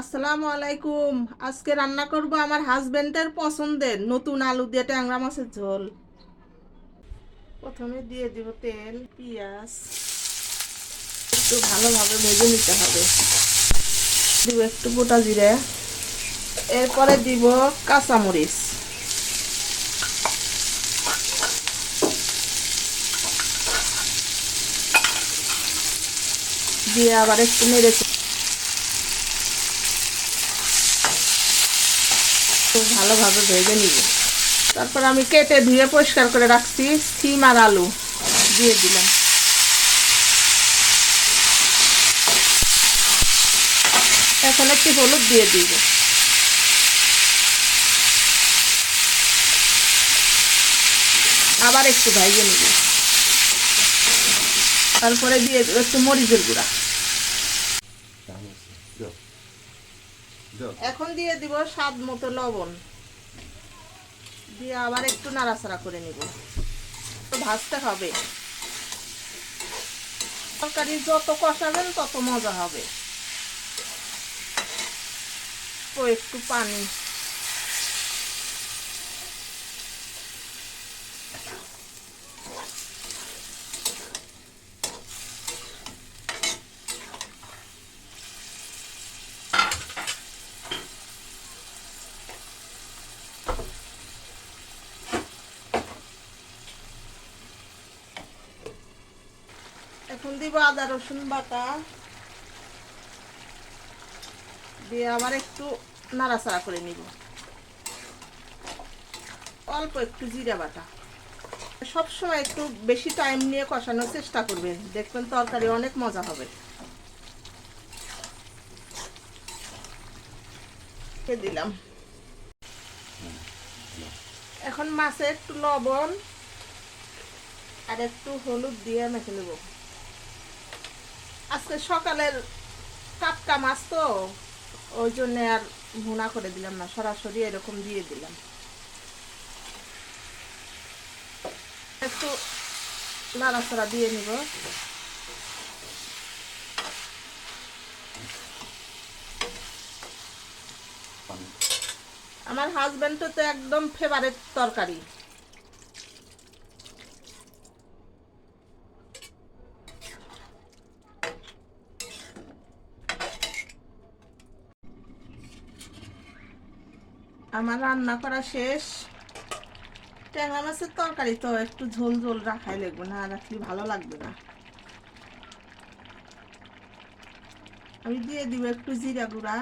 আসসালামু আলাইকুম। আজকে রান্না করব আমার হাজবেন্ডের পছন্দের নতুন আলু দিয়ে ট্যাংরা মাছের ঝোল। প্রথমে দিয়ে দিব তেল, পেঁয়াজ। একটু ভালোভাবে ভেজে নিতে হবে। দিব একটু গোটা জিরে। এরপরে দিব কাঁচামরিচ। দিয়ে আবার একটু নেড়েছে খুব ভালোভাবে ভেজে নিব। তারপর আমি কেটে ধুয়ে পরিষ্কার করে রাখছি সিম আর আলু দিয়ে দিলাম। এখন একটু হলুদ দিয়ে দিব। আবার একটু ভাইজে নিব। তারপরে দিয়ে একটু মরিচের গুঁড়া। এখন দিয়ে দিব স্বাদ মতো লবণ। দিয়ে আবার একটু নাড়াচাড়া করে নিব। তো ভাজতে হবে। তরকারি যত কষাবেন তত মজা হবে। তো একটু পানি দিব, আদা রসুন বাটা। দিয়ে আবার একটু নাড়াচাড়া করে নিব। অল্প একটু জিরা বাটা। সবসময় একটু বেশি টাইম নিয়ে কষানোর চেষ্টা করবেন দেখবেন তরকারি অনেক মজা হবে। দিলাম। এখন মাছে একটু লবণ আর একটু হলুদ দিয়ে মেখে নেব। আজকে সকালের টাটকা মাছ তো, ওই জন্য আর ভুনা করে দিলাম না, সরাসরি এরকম দিয়ে দিলাম। একটু নাড়াচাড়া দিয়ে নিব। আমার হাজব্যান্ড তো একদম ফেভারেট তরকারি। আমার রান্না করা শেষ। ট্যাংরা মাছের তরকারি তো একটু ঝোল ঝোল রাখাই লাগবে, না রাখলে ভালো লাগবে না। আমি দিয়ে দিব একটু জিরা গুঁড়া।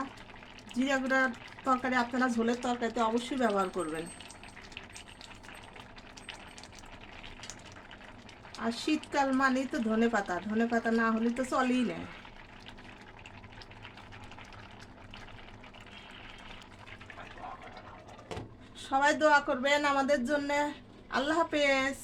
জিরা গুঁড়ার তরকারি আপনারা ঝোলের তরকারিতে অবশ্যই ব্যবহার করবেন। আর শীতকাল মানেই তো ধনে পাতা ধনে পাতা না হলে তো চলেই না। সবাই দোয়া করবেন আমাদের জন্য। আল্লাহ হাফেজ।